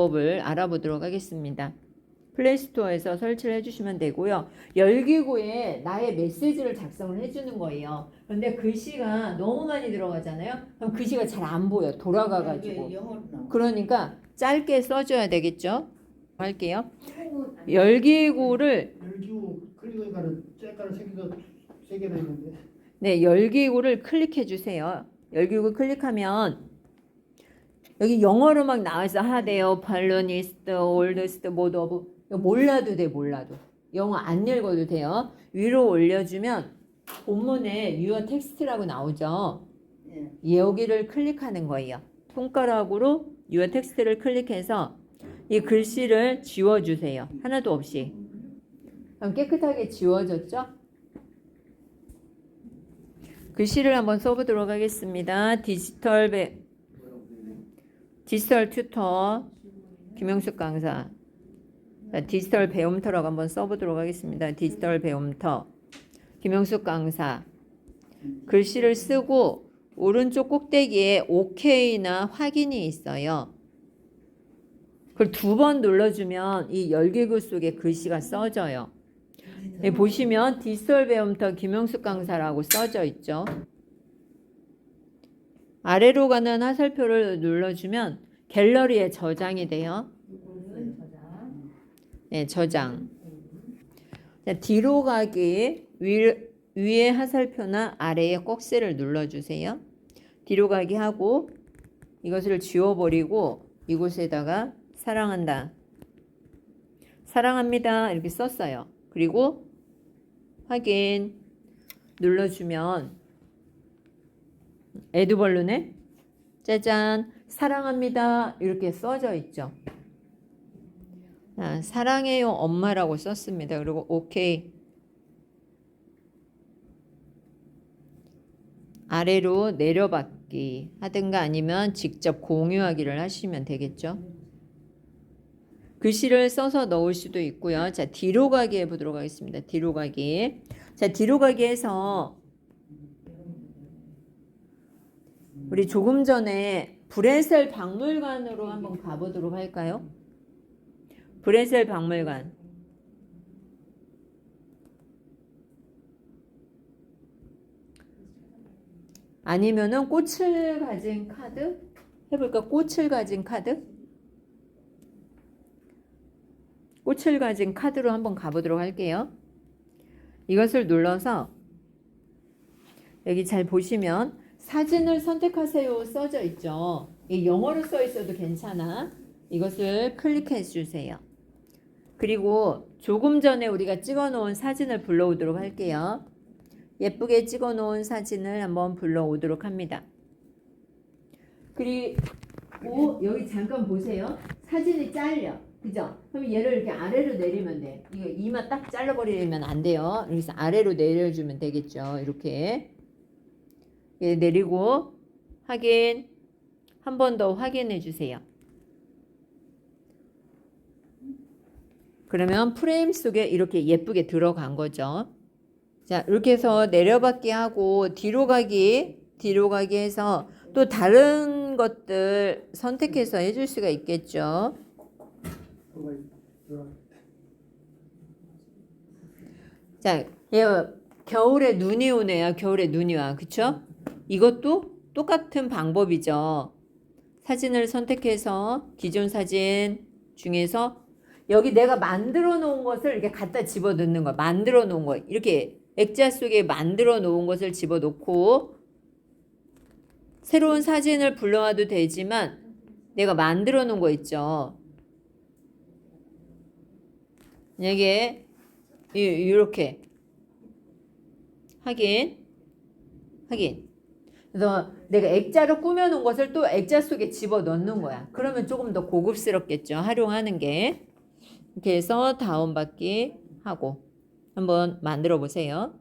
방법을 알아보도록 하겠습니다. 플레이스토어에서 설치를 해주시면 되고요. 열기구에 나의 메시지를 작성을 해주는 거예요. 그런데 글씨가 너무 많이 들어가잖아요. 그럼 글씨가 잘 안 보여. 돌아가가지고. 영어로 나와. 그러니까 짧게 써줘야 되겠죠? 할게요. 열기구를 열기구 클릭하니까는 째까는 세 개가 세 개나 있는데 네 열기구를 클릭해 주세요. 열기구 클릭하면 여기 영어로 막 나와 있어 하대요. 발로니스트, 올드스트, 모드 오브 이거 몰라도 돼 몰라도 영어 안 읽어도 돼요. 위로 올려주면 본문에 유어 텍스트라고 나오죠. 예. 여기를 클릭하는 거예요. 손가락으로 유어 텍스트를 클릭해서 이 글씨를 지워주세요. 하나도 없이. 그럼 깨끗하게 지워졌죠? 글씨를 한번 써보도록 하겠습니다. 디지털 배, 디지털 튜터 김영숙 강사. 자, 디지털 배움터라고 한번 써보도록 하겠습니다. 디지털 배움터 김영숙 강사. 글씨를 쓰고 오른쪽 꼭대기에 OK나 확인이 있어요. 그걸 두 번 눌러주면 이 열기구 속에 글씨가 써져요. 네, 보시면 디지털 배움터 김영숙 강사라고 써져 있죠. 아래로 가는 화살표를 눌러주면 갤러리에 저장이 돼요. 네, 저장. 자, 뒤로 가기 위, 위에 화살표나 아래에 꼭지를 눌러주세요. 뒤로 가기 하고 이것을 지워버리고 이곳에다가 사랑한다. 사랑합니다. 이렇게 썼어요. 그리고 확인 눌러주면 에드벌룬에 짜잔 사랑합니다. 이렇게 써져 있죠. 아, 사랑해요 엄마라고 썼습니다. 그리고 오케이 아래로 내려받기 하든가 아니면 직접 공유하기를 하시면 되겠죠. 글씨를 써서 넣을 수도 있고요. 자, 뒤로 가기 해보도록 하겠습니다. 뒤로 가기. 자, 뒤로 가기 해서 우리 조금 전에 브레셀 박물관으로 한번 가보도록 할까요? 브레셀 박물관. 아니면은 꽃을 가진 카드? 해볼까? 꽃을 가진 카드? 꽃을 가진 카드로 한번 가보도록 할게요. 이것을 눌러서 여기 잘 보시면 사진을 선택하세요 써져 있죠. 이 영어로 써 있어도 괜찮아. 이것을 클릭해 주세요. 그리고 조금 전에 우리가 찍어 놓은 사진을 불러오도록 할게요. 예쁘게 찍어 놓은 사진을 한번 불러오도록 합니다. 그리고 여기 잠깐 보세요. 사진이 잘려. 그죠? 그럼 얘를 이렇게 아래로 내리면 돼. 이거 이마 딱 잘라버리면 안 돼요. 그래서 아래로 내려주면 되겠죠. 이렇게. 얘 내리고 확인. 한 번 더 확인해 주세요. 그러면 프레임 속에 이렇게 예쁘게 들어간 거죠. 자, 이렇게 해서 내려받기 하고 뒤로 가기, 뒤로 가기 해서 또 다른 것들 선택해서 해줄 수가 있겠죠. 자, 얘 겨울에 눈이 오네요. 겨울에 눈이 와. 그쵸? 이것도 똑같은 방법이죠. 사진을 선택해서 기존 사진 중에서 여기 내가 만들어 놓은 것을 이렇게 갖다 집어 넣는 거. 만들어 놓은 거. 이렇게 액자 속에 만들어 놓은 것을 집어 넣고 새로운 사진을 불러와도 되지만 내가 만들어 놓은 거 있죠. 만약에 이- 이렇게 확인 확인 그래서 내가 액자로 꾸며놓은 것을 또 액자 속에 집어 넣는 거야. 그러면 조금 더 고급스럽겠죠 활용하는 게. 이렇게 해서 다운받기 하고 한번 만들어 보세요